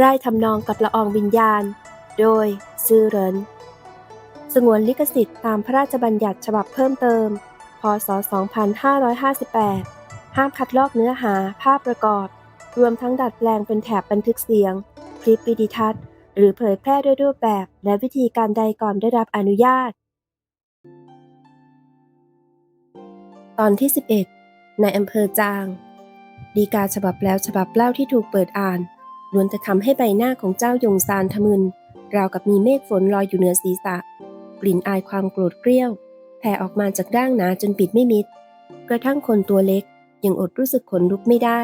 ร่ายทำนองกับละอองวิญญาณ โดยซื่อเหรินสงวนลิขสิทธิ์ตามพระราชบัญญัติฉบับเพิ่มเติม พศ 2558 ห้ามคัดลอกเนื้อหาภาพประกอบ รวมทั้งดัดแปลงเป็นแถบบันทึกเสียง คลิปวิดีทัศน์ หรือเผยแพร่ด้วยรูปแบบและวิธีการใดก่อนได้รับอนุญาต ตอนที่ 11 ในอำเภอจาง ดีกาฉบับแล้วฉบับเล่าที่ถูกเปิดอ่าน ล้วนจะทำให้ใบหน้าของเจ้ายงซานทะมึน ราวกับมีเมฆฝนลอยอยู่เหนือศีรษะ กลิ่นอายความโกรธเกรี้ยวแผ่ออกมาจากร่างหนาจนปิดไม่มิด กระทั่งคนตัวเล็กยังอดรู้สึกขนลุกไม่ได้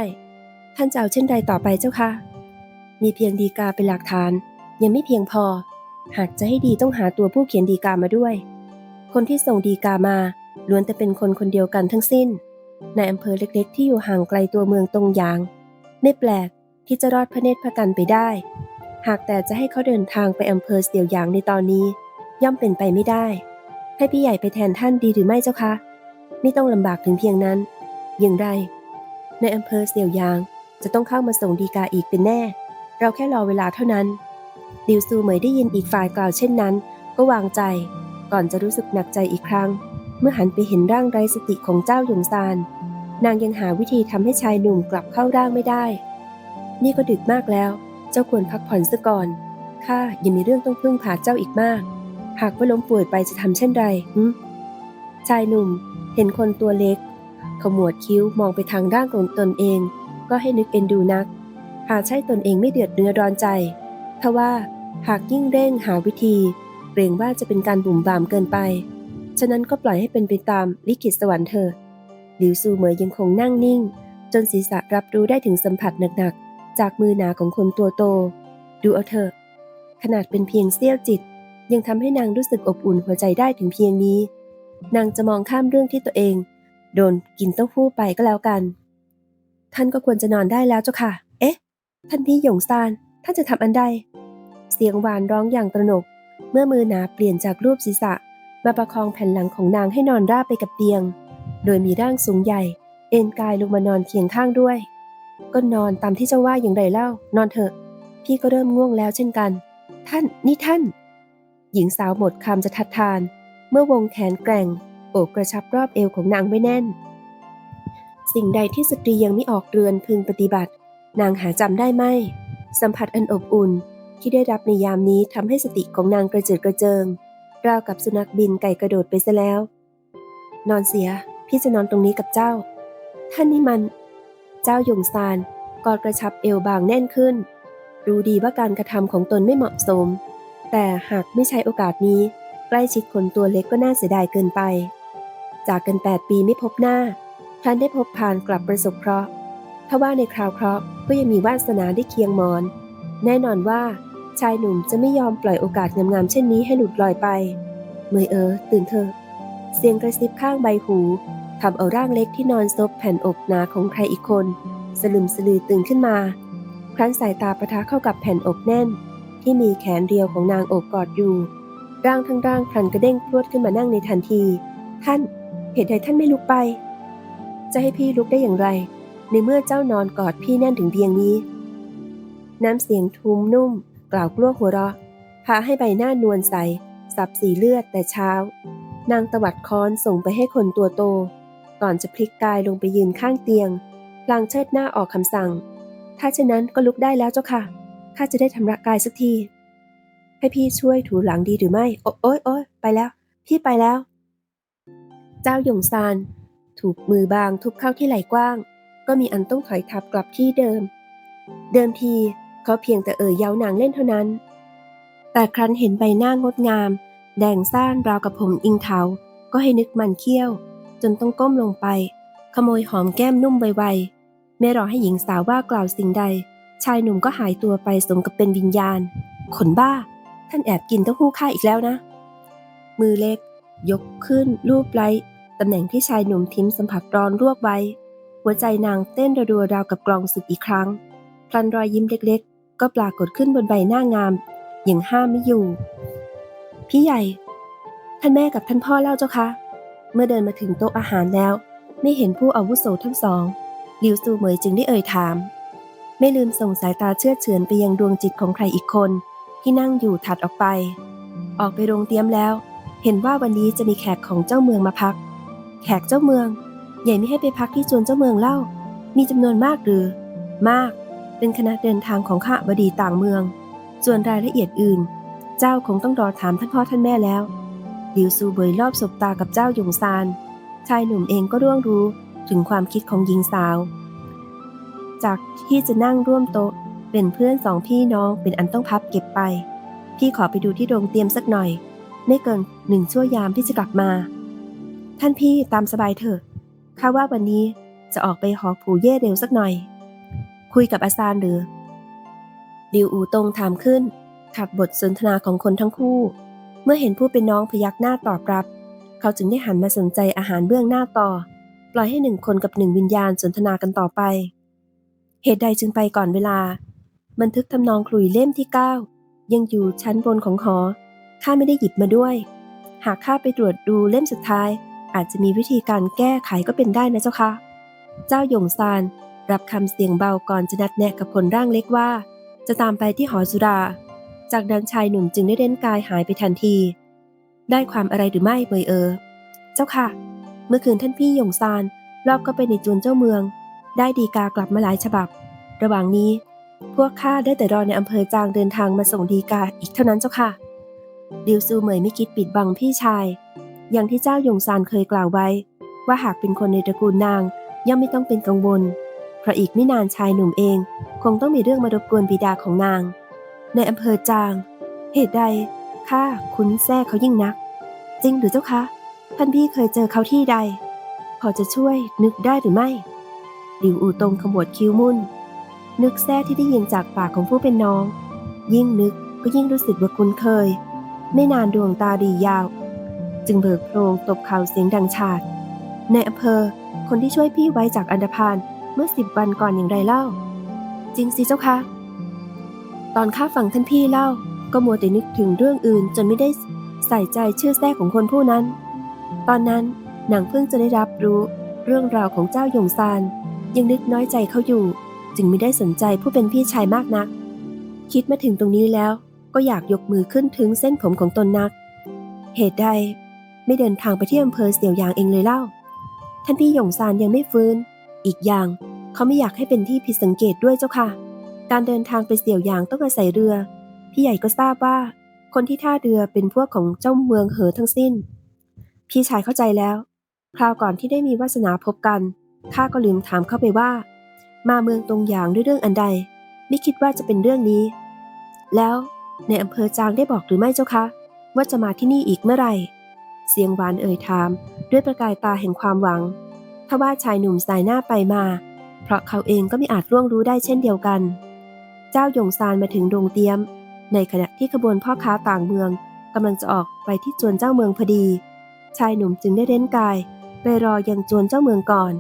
ท่านจะเอาเช่นใดต่อไปเจ้าคะ มีเพียงดีกาเป็นหลักฐาน ยังไม่เพียงพอ หากจะให้ดีต้องหาตัวผู้เขียนดีกามาด้วย คนที่ส่งดีกามาล้วนแต่เป็นคนคนเดียวกันทั้งสิ้นในอำเภอเล็กๆ ที่อยู่ห่างไกลตัวเมืองตรงยาง ไม่แปลก ที่จะรอดพระเนตรพระกันไปได้ หากแต่จะให้เขาเดินทางไปอำเภอเสี่ยวหยางในตอนนี้ ย่อมเป็นไปไม่ได้ ให้พี่ใหญ่ไปแทนท่านดีหรือไม่เจ้าคะไม่ต้องลำบากถึงเพียงนั้น อย่างไร ในอำเภอเสี่ยวหยางจะต้องเข้ามาส่งดีกาอีกเป็นแน่ เราแค่รอเวลาเท่านั้นดิวซูเหมยได้ยินอีกฝ่ายกล่าวเช่นนั้น ก็วางใจ ก่อนจะรู้สึกหนักใจอีกครั้ง เมื่อหันไปเห็นร่างไร้สติของเจ้าหยงซาน นางยังหาวิธีทำให้ชายหนุ่มกลับเข้าร่างไม่ได้ นี่ก็ดึกมากแล้ว เจ้าควรพักผ่อนซะก่อน ข้ายังมีเรื่องต้องพึ่งพาเจ้าอีกมาก หากว่าล้มป่วยไปจะทำเช่นไรหึชายหนุ่ม เห็นคนตัวเล็ก ขมวดคิ้วมองไปทางร่างของตนเอง ก็ให้นึกเอ็นดูนัก หากใช่ตนเองไม่เดือดเนื้อร้อนใจทว่าหากยิ่งเร่งหาวิธี เกรงว่าจะเป็นการบุ่มบามเกินไป ฉะนั้นก็ปล่อยให้เป็นไปตามลิขิตสวรรค์เถอะหลิวซูเหมยยังคงนั่งนิ่ง จนศีรษะรับรู้ได้ถึงสัมผัสหนักๆ จากมือหนาของคนตัวโต ดูเอาเถอะ ขนาดเป็นเพียงเสี้ยวจิต ยังทำให้นางรู้สึกอบอุ่นหัวใจได้ถึงเพียงนี้ นางจะมองข้ามเรื่องที่ตัวเอง โดนกินเต้าหู้ไปก็แล้วกัน ท่านก็ควรจะนอนได้แล้วเจ้าค่ะ เอ๊ะ ท่านพี่หยงซาน ท่านจะทำอันใด เสียงหวานร้องอย่างตระหนก เมื่อมือหนาเปลี่ยนจากรูปศีรษะ มาประคองแผ่นหลังของนางให้นอนราบไปกับเตียง โดยมีร่างสูงใหญ่ เอ็นกายลงมานอนเคียงข้างด้วย ก็นอนตามที่เจ้าว่าอย่างไรเล่า นอนเถอะ พี่ก็เริ่มง่วงแล้วเช่นกัน ท่าน นี่ท่าน หญิงสาวหมดคำจะทัดทาน เมื่อวงแขนแกร่ง โอบกระชับรอบเอวของนางไว้แน่น สิ่งใดที่สตรียังไม่ออกเรือนพึงปฏิบัติ นางหาจำได้ไหมสัมผัสอันอบอุ่นที่ได้รับในยามนี้ทำให้สติของนางกระเจิดกระเจิง ราวกับสุนัขบินไก่กระโดดไปซะแล้ว นอนเสีย พี่จะนอนตรงนี้กับเจ้า ท่านนี่มัน จ้าหยงซานกอดกระชับเอวบางแน่นขึ้น รู้ดีว่าการกระทำของตนไม่เหมาะสม แต่หากไม่ใช้โอกาสนี้ ใกล้ชิดคนตัวเล็กก็น่าเสียดายเกินไป จากกัน 8 ปีไม่พบหน้าท่านได้พบผ่านกลับประสบเคราะห์ถ้าว่าในคราวเคราะห์ก็ยังมีวาสนาได้เคียงมอน แน่นอนว่าชายหนุ่มจะไม่ยอมปล่อยโอกาสงามๆเช่นนี้ให้หลุดลอยไป เมยเออตื่นเถอะ เสียงกระซิบข้างใบหู ทำเอาร่างเล็กที่นอนซบแผ่นอกหนาของใครอีกคน สลึมสลือตื่นขึ้นมา ครั้นสายตาประทะเข้ากับแผ่นอกแน่น ที่มีแขนเดียวของนางอกกอดอยู่ ร่างทั้งร่างพลันกระเด้งพรวดขึ้นมานั่งในทันที ท่านเหตุใดท่านไม่ลุกไป จะให้พี่ลุกได้อย่างไร ในเมื่อเจ้านอนกอดพี่แน่นถึงเพียงนี้ น้ำเสียงทุ้มนุ่ม กล่าวกลั้วหัวเราะพาให้ใบหน้านวลใสสับสีเลือดแต่เช้า นางตวัดค้อนส่งไปให้คนตัวโต ก่อนจะพลิกกายลงไปยืนข้างเตียงพลางเชิดหน้าออกคำสั่ง ถ้าเช่นนั้นก็ลุกได้แล้วเจ้าค่ะ ข้าจะได้ทำระกายสักที ให้พี่ช่วยถูหลังดีหรือไม่ โอ๊ยโอ๊ยไปแล้ว พี่ไปแล้ว เจ้าหยงซานถูกมือบางทุบเข้าที่ไหล่กว้าง ก็มีอันต้องถอยทับกลับที่เดิม เดิมทีเขาเพียงแต่เอ่ยเย้านางเล่นเท่านั้น แต่ครั้นเห็นใบหน้างดงาม แดงซ่านราวกับผมอิงเทาก็ให้นึกมันเขี้ยว จนต้องก้มลงไป ขโมยหอมแก้มนุ่มไวๆไม่รอให้หญิงสาวว่ากล่าวสิ่งใด ชายหนุ่มก็หายตัวไปสมกับเป็นวิญญาณ ขนบ้า ท่านแอบกินเต้าหู้ข้าอีกแล้วนะ มือเล็ก ยกขึ้น รูปไล้ตำแหน่งที่ชายหนุ่มทิ้มสัมผัสร้อนรวบไว้ หัวใจนางเต้นระรัวราวกับกลองศึกอีกครั้ง พลันรอยยิ้มเล็กๆ ก็ปรากฏขึ้นบนใบหน้างามอย่างห้ามไม่อยู่ พี่ใหญ่ ท่านแม่กับท่านพ่อเล่าเจ้าคะ เมื่อเดินมาถึงโต๊ะอาหารแล้ว ไม่เห็นผู้อาวุโสทั้งสองหลิวซูเหมยจึงได้เอ่ยถาม ไม่ลืมส่งสายตาเชื่อเฉือนไปยังดวงจิตของใครอีกคน ที่นั่งอยู่ถัดออกไป ออกไปโรงเตรียมแล้ว เห็นว่าวันนี้จะมีแขกของเจ้าเมืองมาพัก แขกเจ้าเมืองใหญ่ไม่ให้ไปพักที่จวนเจ้าเมืองเล่า มีจำนวนมากหรือ มาก เป็นคณะเดินทางของข้าบดีต่างเมือง ส่วนรายละเอียดอื่น เจ้าคงต้องรอถามท่านพ่อท่านแม่แล้ว หลิวซูเบยรอบสบตากับเจ้าหยงซาน ชายหนุ่มเองก็ร่วงรู้ถึงความคิดของหญิงสาว จากที่จะนั่งร่วมโต๊ะเป็นเพื่อนสองพี่น้องเป็นอันต้องพับเก็บไป พี่ขอไปดูที่โรงเตรียมสักหน่อย ไม่เกินหนึ่งชั่วยามที่จะกลับมา ท่านพี่ตามสบายเถอะข้าว่าวันนี้จะออกไปหอผูเย่เร็วสักหน่อย คุยกับอาซานหรือดิวอูตงถามขึ้นขัดบทสนทนาของคนทั้งคู่ เมื่อเห็นผู้เป็นน้องพยักหน้าตอบรับ เขาจึงได้หันมาสนใจอาหารเบื้องหน้าต่อ ปล่อยให้หนึ่งคนกับหนึ่งวิญญาณสนทนากันต่อไป เหตุใดจึงไปก่อนเวลา บันทึกทำนองคลุยเล่มที่ 9 ยังอยู่ชั้นบนของหอข้าไม่ได้หยิบมาด้วย หากข้าไปตรวจดูเล่มสุดท้าย อาจจะมีวิธีการแก้ไขก็เป็นได้นะเจ้าค่ะเจ้าหยงซานรับคำเสียงเบาก่อนจะนัดแนะกับคนร่างเล็กว่า จะตามไปที่หอสุรา จากนั้นชายหนุ่มจึงได้เล่นกายหายไปทันที ได้ความอะไรหรือไม่เบยเออ เจ้าค่ะ เมื่อคืนท่านพี่หยงซานรอบก็ไปในจวนเจ้าเมือง ได้ดีกากลับมาหลายฉบับ ระหว่างนี้ พวกข้าได้แต่รอในอำเภอจางเดินทางมาส่งดีกาอีกเท่านั้นเจ้าค่ะดิวซูเหมยไม่คิดปิดบังพี่ชาย อย่างที่เจ้าหยงซานเคยกล่าวไว้ ว่าหากเป็นคนในตระกูลนางย่อมไม่ต้องเป็นกังวล เพราะอีกไม่นานชายหนุ่มเอง คงต้องมีเรื่องมารบกวนบิดาของนาง ในอำเภอจาง เหตุใดข้าคุ้นแท้เขายิ่งนัก จริงหรือเจ้าคะ ท่านพี่เคยเจอเขาที่ใด พอจะช่วยนึกได้หรือไม่หลิวอูตงขมวดคิ้วมุ่น นึกแท้ที่ได้ยินจากปากของผู้เป็นน้อง ยิ่งนึกก็ยิ่งรู้สึกว่าคุ้นเคย ไม่นานดวงตาดียาว จึงเบิกโพรงตบเข่าเสียงดังชาด ในอำเภอคนที่ช่วยพี่ไว้จากอันดพานเมื่อสิบวันก่อนอย่างไรเล่า จริงสิเจ้าคะ ตอนข้าฟังท่านพี่เล่า ก็มัวแต่นึกถึงเรื่องอื่นจนไม่ได้ใส่ใจชื่อแท้ของคนผู้นั้น ตอนนั้นนางเพิ่งจะได้รับรู้เรื่องราวของเจ้าหยงซานยังนึกน้อยใจเขาอยู่ จึงไม่ได้สนใจผู้เป็นพี่ชายมากนัก คิดมาถึงตรงนี้แล้วก็อยากยกมือขึ้นถึงเส้นผมของตนนัก เหตุใดไม่เดินทางไปที่อำเภอเสี่ยวยางเองเลยเล่า ท่านพี่หยงซานยังไม่ฟื้น อีกอย่างเขาไม่อยากให้เป็นที่ผิดสังเกตด้วยเจ้าค่ะ การเดินทางไปเสี่ยวหยางต้องอาศัยเรือ พี่ใหญ่ก็ทราบว่า คนที่ท่าเรือเป็นพวกของเจ้าเมืองเหอทั้งสิ้น พี่ชายเข้าใจแล้ว คราวก่อนที่ได้มีวาสนาพบกัน ข้าก็ลืมถามเข้าไปว่า มาเมืองตรงหยางด้วยเรื่องอันใด ไม่คิดว่าจะเป็นเรื่องนี้ แล้วในอำเภอจางได้บอกหรือไม่เจ้าคะ ว่าจะมาที่นี่อีกเมื่อไหร่ เสียงหวานเอ่ยถาม ด้วยประกายตาแห่งความหวังทว่าชายหนุ่มสายหน้าไปมา เพราะเขาเองก็ไม่อาจล่วงรู้ได้เช่นเดียวกัน เจ้าหยงซานมาถึงโรงเตรียม ในขณะที่ขบวนพ่อค้าต่างเมืองกำลังจะออกไปที่จวนเจ้าเมืองพอดี ชายหนุ่มจึงได้เร้นกาย ไปรอยังจวนเจ้าเมืองก่อน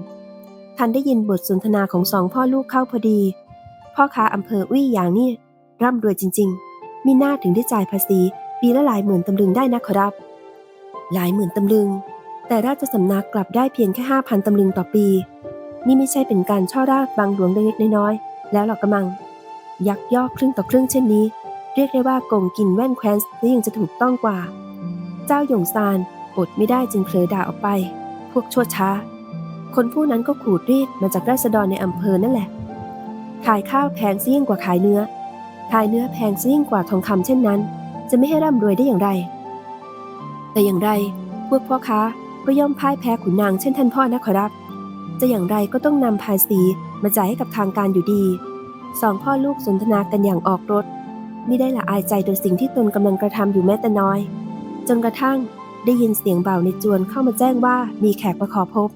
ทันได้ยินบทสนทนาของสองพ่อลูกเข้าพอดี พ่อค้าอำเภออุ้ยอย่างนี่ร่ำรวยจริง ๆ มีหน้าถึงได้จ่ายภาษี ปีละหลายหมื่นตำลึงได้นะขอรับ หลายหมื่นตำลึง แต่ราชสำนักกลับได้เพียงแค่ห้าพันตำลึงต่อปี นี่ไม่ใช่เป็นการช่อราดบางหลวงเล็กๆน้อยๆแล้วหรอกกระมัง ยักยอกครึ่งต่อครึ่งเช่นนี้ เรียกได้ว่าโกงกินแว่นแคว้นนี่ยังจะถูกต้องกว่า เจ้าหยงซานอดไม่ได้จึงเผลอด่าออกไป พวกชั่วช้า คนผู้นั้นก็ขูดรีดมาจากราษฎรในอำเภอนั่นแหละ ขายข้าวแพงซะยิ่งกว่าขายเนื้อ ขายเนื้อแพงซะยิ่งกว่าทองคำเช่นนั้น จะไม่ให้ร่ำรวยได้อย่างไร แต่อย่างไรพวกพ่อค้าก็ย่อมพ่ายแพ้ขุนนางเช่นท่านพ่อนะขอรับ จะอย่างไรก็ต้องนำภาษีมาจ่ายให้กับทางการอยู่ดี สองพ่อลูกสนทนากันอย่างออกรถไม่ได้ละอายใจโดยสิ่งที่ตนกำลังกระทำอยู่แม้แต่น้อย จนกระทั่งได้ยินเสียงเบาในจวนเข้ามาแจ้งว่ามีแขกมาขอพบ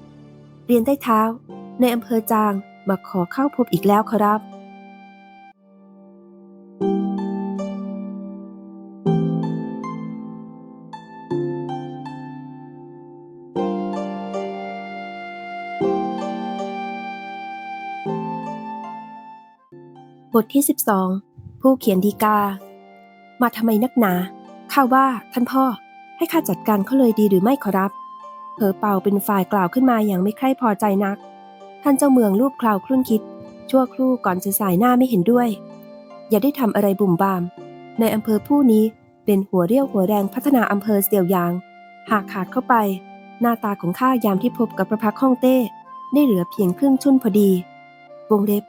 เรียนใต้เท้า ในอำเภอจางมาขอเข้าพบอีกแล้วครับ บทที่ 12 ผู้เขียนดีกา มาทำไมนักหนา ข้าว่าท่านพ่อให้ข้าจัดการเขาเลยดีหรือไม่ขอรับเพอเป่าเป็นฝ่ายกล่าวขึ้นมาอย่างไม่ใคร่พอใจนัก ท่านเจ้าเมืองรูปคราวครุ่นคิด ชั่วครู่ก่อนจะสายหน้าไม่เห็นด้วย อย่าได้ทำอะไรบุ่มบาม ในอำเภอผู้นี้เป็นหัวเรี่ยวหัวแรงพัฒนาอำเภอเสี่ยวยาง หากขาดเข้าไป หน้าตาของข้ายามที่พบกับประพักห้องเต้ ได้เหลือเพียงครึ่งชุ่นพอดี วงเล็บ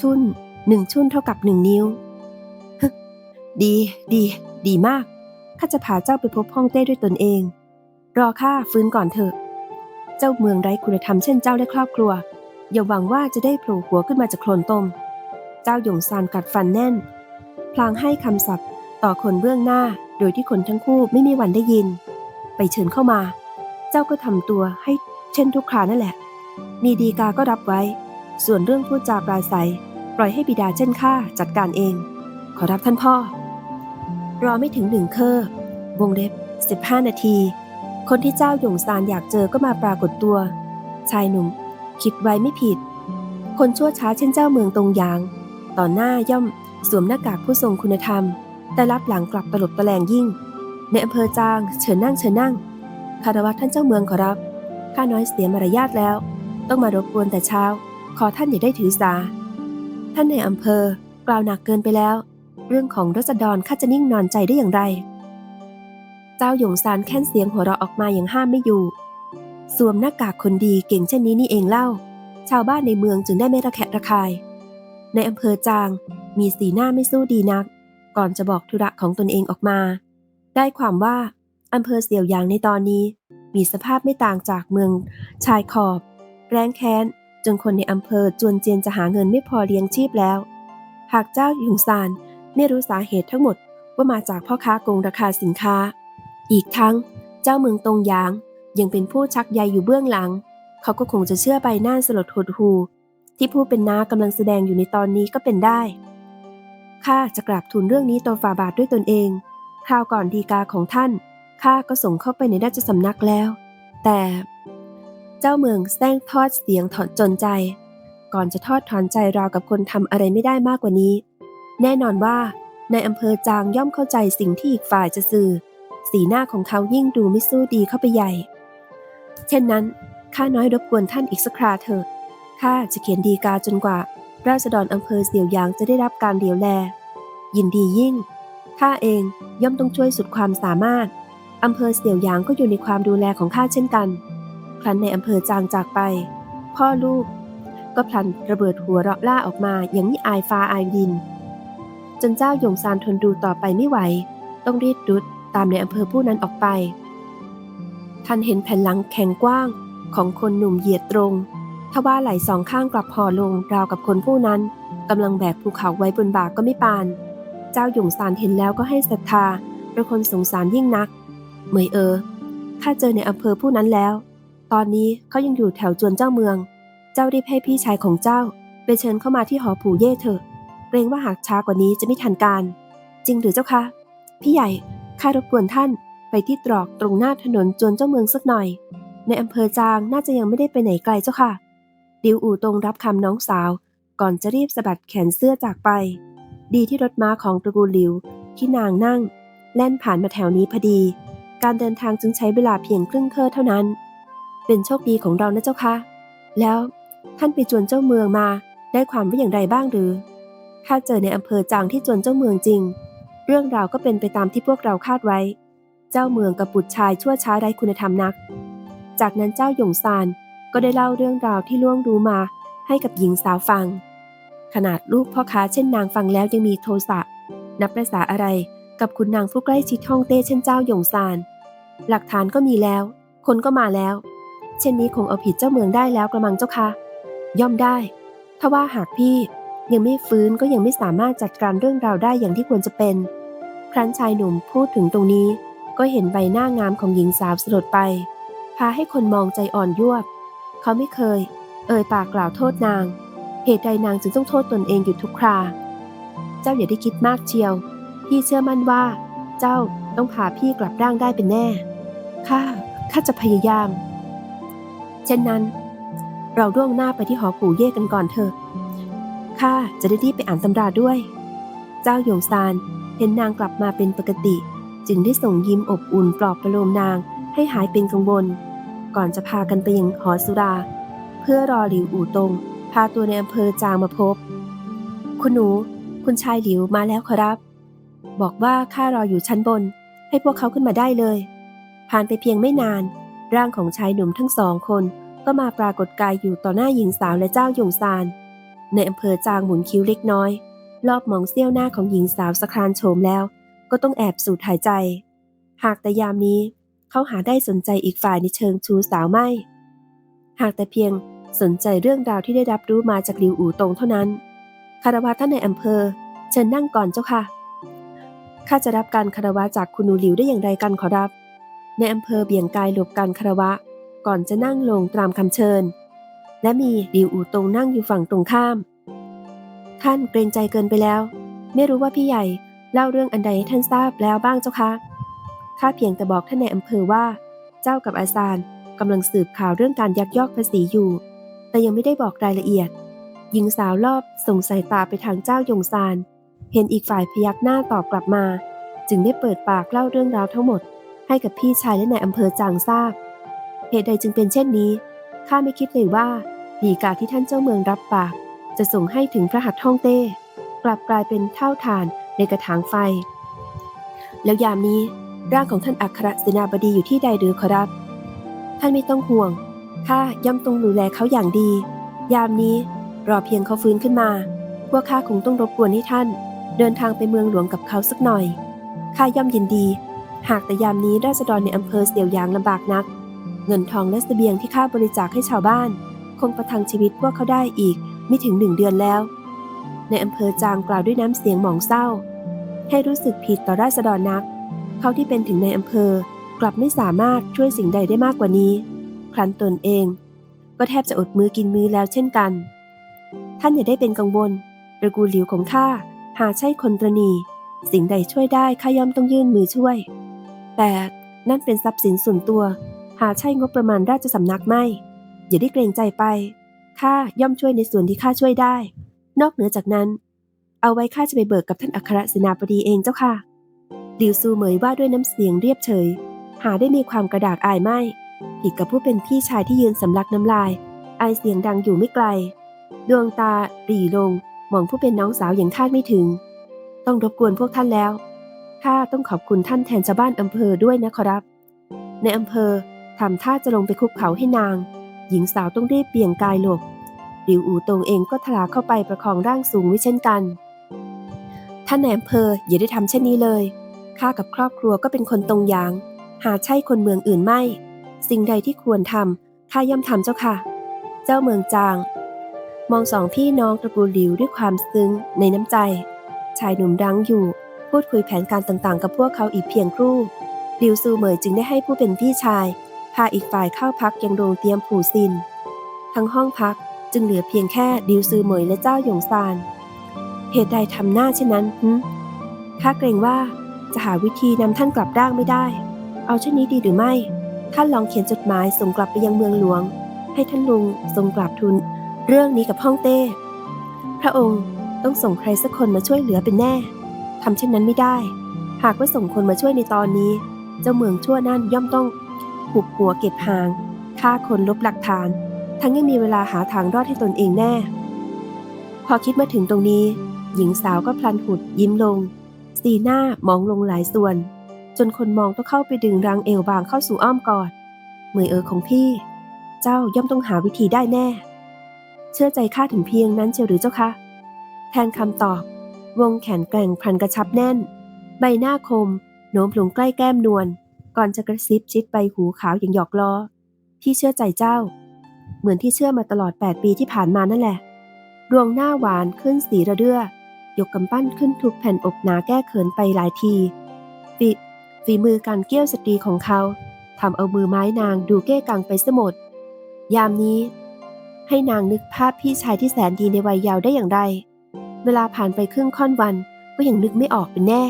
ชุ่น หนึ่งชุ่นเท่ากับหนึ่งนิ้วฮึดี ดี ดีมาก ข้าจะพาเจ้าไปพบห้องเต้ด้วยตนเอง รอข้าฟื้นก่อนเถอะ เจ้าเมืองไร้คุณธรรมเช่นเจ้าและครอบครัว อย่าหวังว่าจะได้โผล่หัวขึ้นมาจากโคลนตมเจ้าหยงซานกัดฟันแน่น พลางให้คำศัพท์ต่อคนเบื้องหน้า โดยที่คนทั้งคู่ไม่มีวันได้ยิน ไปเชิญเข้ามา เจ้าก็ทำตัวให้เช่นทุกครานั่นแหละ มีดีกาก็รับไว้ ส่วนเรื่องพูดจาปลายใส ปล่อยให้บิดาเช่นข้าจัดการเอง ขอรับท่านพ่อ รอไม่ถึงหนึ่งเคอร์วงเล็บ 15 นาที คนที่เจ้าหยงซานอยากเจอก็มาปรากฏตัว ชายหนุ่ม คิดไว้ไม่ผิด คนชั่วช้าเช่นเจ้าเมืองตรงยาง ต่อหน้าย่อมสวมหน้ากากผู้ทรงคุณธรรม แต่รับหลังกลับตลบตะแลงยิ่ง ในอำเภอจางเชิญนั่งเชิญนั่งคารวะท่านเจ้าเมืองขอรับข้าน้อยเสียมารยาทแล้ว ต้องมารบกวนแต่เช้า ขอท่านอย่าได้ถือสา ท่านในอำเภอ กล่าวหนักเกินไปแล้ว เรื่องของรัษฎรข้าจะนิ่งนอนใจได้อย่างไร เจ้าหยงซานแค้นเสียงหัวเราะออกมาอย่างห้ามไม่อยู่ สวมหน้ากากคนดีเก่งเช่นนี้นี่เองเล่า ชาวบ้านในเมืองจึงได้ไม่ระแคะระคาย ในอำเภอจาง มีสีหน้าไม่สู้ดีนัก ก่อนจะบอกธุระของตนเองออกมา ได้ความว่าอำเภอเสี่ยวยางในตอนนี้ มีสภาพไม่ต่างจากเมืองชายขอบ แรงแค้น นคนในอำเภอจวนเจียนจะหาเงินไม่พอเลี้ยงชีพแล้ว หากเจ้าหยงซานไม่รู้สาเหตุทั้งหมดว่ามาจากพ่อค้าโกงราคาสินค้า อีกทั้ง เจ้าเมืองตงยาง ยังเป็นผู้ชักใยอยู่เบื้องหลัง เขาก็คงจะเชื่อใบหน้าสลดหดหูที่ผู้เป็นน้ากำลังแสดงอยู่ในตอนนี้ก็เป็นได้ข้าจะกราบทูลเรื่องนี้ต่อฝ่าบาทด้วยตนเอง คราวก่อนดีกาของท่านข้าก็ส่งเข้าไปในราชสำนักแล้ว แต่ เจ้าเมืองแซงทอดเสียงถอนจนใจ ก่อนจะทอดถอนใจราวกับคนทำอะไรไม่ได้มากกว่านี้ แน่นอนว่า ในอำเภอจางย่อมเข้าใจสิ่งที่อีกฝ่ายจะสื่อ สีหน้าของเขายิ่งดูไม่สู้ดีเข้าไปใหญ่ เช่นนั้นข้าน้อยรบกวนท่านอีกสักคราเถอะข้าจะเขียนดีกาจนกว่า ราษฎรอำเภอเสี่ยวยางจะได้รับการเดียวแล ยินดียิ่งข้าเองย่อมต้องช่วยสุดความสามารถอำเภอเสี่ยวยางก็อยู่ในความดูแลของข้าเช่นกัน ครั้นในอำเภอจางจากไป พ่อลูก ก็พลันระเบิดหัวเราะล่าออกมาอย่างมิอายฟ้าอายดิน จนเจ้าหยงซานทนดูต่อไปไม่ไหว ต้องรีดรุดตามในอำเภอผู้นั้นออกไปท่านเห็นแผ่นหลังแข็งกว้างของคนหนุ่มเหยียดตรง ทว่าไหลสองข้างกลับห่อลงราวกับคนผู้นั้นกำลังแบกภูเขาไว้บนบ่าก็ไม่ปาน เจ้าหยงซานเห็นแล้วก็ให้ศรัทธาเป็นคนสงสารยิ่งนัก เหมยเออข้าเจอในอำเภอผู้นั้นแล้ว ตอนนี้เขายังอยู่แถวจวนเจ้าเมือง เจ้ารีบให้พี่ชายของเจ้า ไปเชิญเข้ามาที่หอผู่เย่เถอะ เกรงว่าหากช้ากว่านี้จะไม่ทันการ จริงหรือเจ้าคะ พี่ใหญ่ ข้ารบกวนท่านไปที่ตรอกตรงหน้าถนนจวนเจ้าเมืองสักหน่อย ในอำเภอจางน่าจะยังไม่ได้ไปไหนไกลเจ้าค่ะ ดิวอู่ตรงรับคำน้องสาว ก่อนจะรีบสะบัดแขนเสื้อจากไป ดีที่รถม้าของตระกูลหลิวที่นางนั่ง แล่นผ่านมาแถวนี้พอดี การเดินทางจึงใช้เวลาเพียงครึ่งเคอเท่านั้น เป็นโชคดีของเรานะเจ้าค่ะแล้วท่านไปจวนเจ้าเมืองมาได้ความว่าอย่างไรบ้างหรือถ้าเจอในอำเภอจางที่จวนเจ้าเมืองจริง เรื่องราวก็เป็นไปตามที่พวกเราคาดไว้ เจ้าเมืองกับบุตรชายชั่วช้าไร้คุณธรรมนัก จากนั้นเจ้าหยงซานก็ได้เล่าเรื่องราวที่ล่วงรู้มาให้กับหญิงสาวฟัง ขนาดลูกพ่อค้าเช่นนางฟังแล้วยังมีโทสะ นับประษาอะไรกับคุณนางผู้ใกล้ชิดฮ่องเต้เช่นเจ้าหยงซาน หลักฐานก็มีแล้ว คนก็มาแล้ว เช่นนี้คงเอาผิดเจ้าเมืองได้แล้วกระมังเจ้าค่ะย่อมได้ถ้าว่าหากพี่ยังไม่ฟื้นก็ยังไม่สามารถจัดการเรื่องราวได้อย่างที่ควรจะเป็น ครั้นชายหนุ่มพูดถึงตรงนี้ ก็เห็นใบหน้างามของหญิงสาวสลดไป พาให้คนมองใจอ่อนยวบ เขาไม่เคย เอ่ยปากกล่าวโทษนาง เหตุใดนางจึงต้องโทษตนเองอยู่ทุกครา เจ้าอย่าได้คิดมากเชียว พี่เชื่อมั่นว่า เจ้าต้องพาพี่กลับร่างได้เป็นแน่ ข้า ข้าจะพยายาม เช่นนั้น เราล่วงหน้าไปที่หอปู่เย่กันก่อนเถอะข้าจะได้รีบไปอ่านตำราด้วย เจ้าหยงซานเห็นนางกลับมาเป็นปกติ จึงได้ส่งยิ้มอบอุ่นปลอบประโลมนางให้หายเป็นกังวล ก่อนจะพากันไปยังหอสุรา เพื่อรอหลิวอู่ตงพาตัวในอำเภอจางมาพบ คุณหนู คุณชายหลิวมาแล้วขอรับ บอกว่าข้ารออยู่ชั้นบน ให้พวกเขาขึ้นมาได้เลย ผ่านไปเพียงไม่นาน ร่างของชายหนุ่มทั้งสองคนก็มาปรากฏกายอยู่ต่อหน้าหญิงสาวและเจ้าหยงซาน ในอำเภอจางหมุนคิ้วเล็กน้อย รอบมองเสี้ยวหน้าของหญิงสาวสครานโฉมแล้ว ก็ต้องแอบสูดหายใจ หากแต่ยามนี้เขาหาได้สนใจอีกฝ่ายในเชิงชูสาวไม่ หากแต่เพียงสนใจเรื่องราวที่ได้รับรู้มาจากหลิวอู่ตงเท่านั้นคารวะท่านในอำเภอ เชิญนั่งก่อนเจ้าค่ะข้าจะรับการคารวะจากคุณหนูหลิวได้อย่างไรกันขอรับ ในอำเภอเบี่ยงกายหลบการคารวะ ก่อนจะนั่งลงตามคำเชิญ และมีหลิวอู่ตงนั่งอยู่ฝั่งตรงข้าม ท่านเกรงใจเกินไปแล้ว ไม่รู้ว่าพี่ใหญ่เล่าเรื่องอันใดให้ท่านทราบแล้วบ้างเจ้าคะข้าเพียงแต่บอกท่านในอำเภอว่า เจ้ากับอาซานกำลังสืบข่าวเรื่องการยักยอกภาษีอยู่ แต่ยังไม่ได้บอกรายละเอียด หญิงสาวรอบส่งสายตาไปทางเจ้ายงซาน เห็นอีกฝ่ายพยักหน้าตอบกลับมา จึงได้เปิดปากเล่าเรื่องราวทั้งหมด ให้กับพี่ชายและนายอำเภอจางทราบ เหตุใดจึงเป็นเช่นนี้ ข้าไม่คิดเลยว่าดีกาที่ท่านเจ้าเมืองรับปาก จะส่งให้ถึงพระหัตถ์ท่องเต้ กลับกลายเป็นเท่าฐานในกระถางไฟ แล้วยามนี้ร่างของท่านอัครเสนาบดีอยู่ที่ใดหรือขอรับ ท่านไม่ต้องห่วง ข้าย่อมต้องดูแลเขาอย่างดี ยามนี้รอเพียงเขาฟื้นขึ้นมา พวกข้าคงต้องรบกวนให้ท่าน เดินทางไปเมืองหลวงกับเขาสักหน่อย ข้าย่อมยินดี หากแต่ยามนี้ราษฎรในอำเภอเสี่ยวยางลำบากนัก เงินทองและเสบียงที่ข้าบริจาคให้ชาวบ้าน คงประทังชีวิตพวกเขาได้อีกไม่ถึงหนึ่งเดือนแล้ว ในอำเภอจางกล่าวด้วยน้ำเสียงหมองเศร้า ให้รู้สึกผิดต่อราษฎรนัก เขาที่เป็นถึงในอำเภอกลับไม่สามารถช่วยสิ่งใดได้มากกว่านี้ ครั้นตนเอง ก็แทบจะอดมือกินมือแล้วเช่นกัน ท่านอย่าได้เป็นกังวลตระกูลหลิวของข้าหาใช่คนตรณี สิ่งใดช่วยได้ข้าย่อมต้องยื่นมือช่วย แต่นั่นเป็นทรัพย์สินส่วนตัว หาใช่งบประมาณราชสำนักไม่ อย่าได้เกรงใจไป ข้าย่อมช่วยในส่วนที่ข้าช่วยได้ นอกเหนือจากนั้น เอาไว้ข้าจะไปเบิกกับท่านอัครเสนาบดีเองเจ้าค่ะหลิวซูเหมยว่าด้วยน้ำเสียงเรียบเฉย หาได้มีความกระดากอายไม่ ผิดกับผู้เป็นพี่ชายที่ยืนสำลักน้ำลาย อายเสียงดังอยู่ไม่ไกล ดวงตาหลีลงมองผู้เป็นน้องสาวอย่างคาดไม่ถึง ต้องรบกวนพวกท่านแล้ว ต้องขอบคุณท่านแทนชาวบ้านอำเภอด้วยนะขอรับ ในอำเภอทำท่าจะลงไปคุกเขาให้นาง หญิงสาวต้องรีบเบี่ยงกายหลบหลิวอู่ตงเองก็ทลาเข้าไปประคองร่างสูงไว้เช่นกัน ท่านในอำเภออย่าได้ทำเช่นนี้เลยข้ากับครอบครัวก็เป็นคนตรงยาง หาใช่คนเมืองอื่นไม่ สิ่งใดที่ควรทำข้าย่อมทำเจ้าค่ะ เจ้าเมืองจาง มองสองพี่น้องตระกูลหลิวด้วยความซึ้งในน้ำใจ ชายหนุ่มดังอยู่ พูดคุยแผนการต่างๆ กับพวกเขาอีกเพียงครู่ลิวซูเหมยจึงได้ให้ผู้เป็นพี่ชาย พาอีกฝ่ายเข้าพักยังโรงเตรียมผูซิน ทั้งห้องพักจึงเหลือเพียงแค่ดิวซือเหมยและเจ้าหยงซาน เหตุใดทำหน้าเช่นนั้นหึข้าเกรงว่าจะหาวิธีนำท่านกลับร่างไม่ได้ เอาเช่นนี้ดีหรือไม่ ท่านลองเขียนจดหมายส่งกลับไปยังเมืองหลวง ให้ท่านลุงทรงกราบทูลเรื่องนี้กับฮ่องเต้ พระองค์ต้องส่งใครสักคนมาช่วยเหลือเป็นแน่ ทำเช่นนั้นไม่ได้ หากว่าส่งคนมาช่วยในตอนนี้ เจ้าเมืองชั่วนั่นย่อมต้องหุบหัวเก็บหางฆ่าคนลบหลักฐาน ทั้งยังมีเวลาหาทางรอดให้ตนเองแน่ พอคิดมาถึงตรงนี้ หญิงสาวก็พลันหุดยิ้มลง สีหน้ามองลงหลายส่วน จนคนมองต้องเข้าไปดึงรังเอวบางเข้าสู่อ้อมกอดเหมยเออของพี่ เจ้าย่อมต้องหาวิธีได้แน่ เชื่อใจข้าถึงเพียงนั้นเชียวหรือเจ้าคะ แทนคำตอบ วงแขนแกร่งพันกระชับแน่น ใบหน้าคมโน้มลงใกล้แก้มนวลก่อนจะกระซิบชิดใบหูขาวอย่างหยอกล้อ พี่เชื่อใจเจ้า เหมือนที่เชื่อมาตลอด 8 ปีที่ผ่านมานั่นแหละ ดวงหน้าหวานขึ้นสีระเรื่อยกกำปั้นขึ้นทุกแผ่นอกหนาแก้เขินไปหลายทีฝีฝีมือการเกี้ยวสตรีของเขาทำเอามือไม้นางดูเก้กังไปสมด ยามนี้ ให้นางนึกภาพพี่ชายที่แสนดีในวัยเยาว์ได้อย่างไร เวลาผ่านไปครึ่งค่อนวันก็ยังนึกไม่ออกเป็นแน่